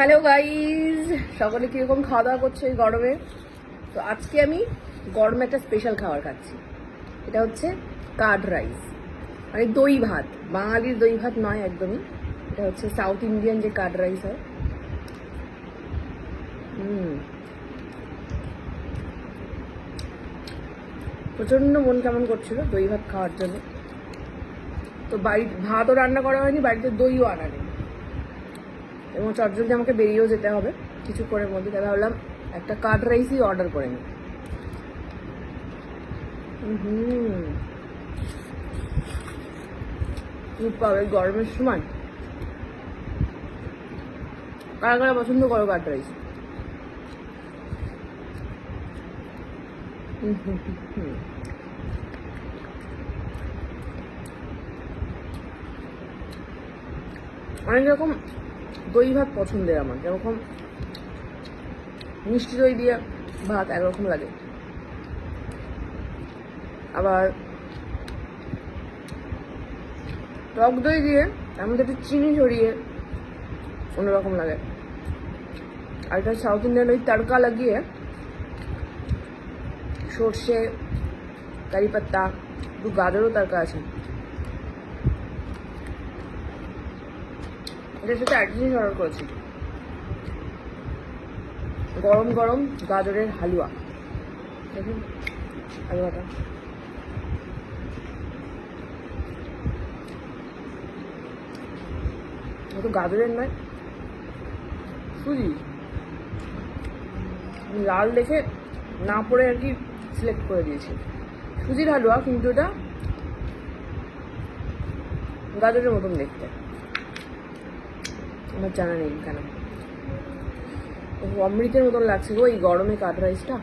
Hello guys সকলে কীরকম খাওয়া দাওয়া করছে এই গরমে? তো আজকে আমি গরমে একটা স্পেশাল খাবার খাচ্ছি। এটা হচ্ছে কার্ড রাইস মানে দই ভাত। বাঙালির দই ভাত নয় একদমই। এটা হচ্ছে সাউথ ইন্ডিয়ান যে কার্ড রাইস হয়। প্রচণ্ড মন কেমন করছিল দই ভাত খাওয়ার জন্য। তো বাড়ি ভাতও রান্না করা হয়নি, বাড়িতে দইও আনা নেই। এবং চটজলদি আমাকে বেরিয়েও যেতে হবে কিছুক্ষণের মধ্যে। তাই ভাবলাম একটা কার্ড রাইসই অর্ডার করে নিই। হুম পাবে গরমের সময়। কারা কারা পছন্দ করো কার্ড রাইস? অনেক রকম দই ভাত পছন্দের আমার, যেরকম মিষ্টি দই দিয়ে ভাত একরকম লাগে। আবার টক দই দিয়ে মধ্যে একটু চিনি ছড়িয়ে অন্যরকম লাগে। আর এটা সাউথ ইন্ডিয়ান ওই তড়কা লাগিয়ে সর্ষে, কারি পাত্তা একটু গাজরও আছে। এটার সাথে একটা জিনিস অর্ডার করেছি। গরম গরম গাজরের হালুয়া। দেখুন, হালুয়াটা। তো গাজরের নয়। সুজি। লাল দেখে না পড়ে আর কি সিলেক্ট করে দিয়েছি। সুজির হালুয়া কিন্তু এটা গাজরের মতন দেখতে। আমার জানা নেই কেন? অমৃতের মতন লাগছে গো এই গরমে কাট রাইসটা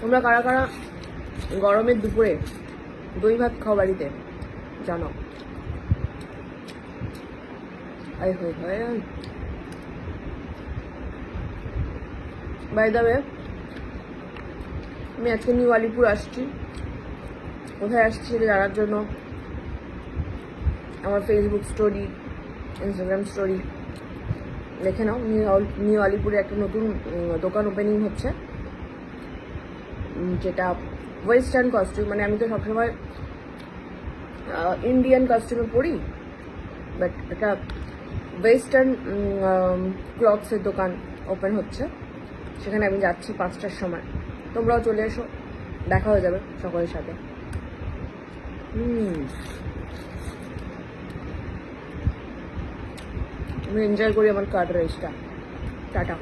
তোমরা কারা কারা গরমের দুপুরে দই ভাত খাও বাড়িতে, জানো। আরে হয়ে হয়। বাই দাবে আমি আজকে নিউ আলিপুর আসছি। কোথায় আসছি এটা জানার জন্য? আমার ফেসবুক স্টোরি ইনস্টাগ্রাম স্টোরি দেখে নাও। নিউ আল- নিউ আলিপুরে একটা নতুন দোকান ওপেনিং হচ্ছে। যেটা ওয়েস্টার্ন কস্টিউম মানে আমি তো সবসময় ইন্ডিয়ান কস্টিউমে পড়ি বাট একটা ওয়েস্টার্ন ক্লথসের দোকান ওপেন হচ্ছে। সেখানে আমি যাচ্ছি পাঁচটার সময়। তোমরাও চলে এসো, দেখা হয়ে যাবে সকলের সাথে। হুম। আমি এনজয় করি আমার কার্ড রাইসটা টাটা।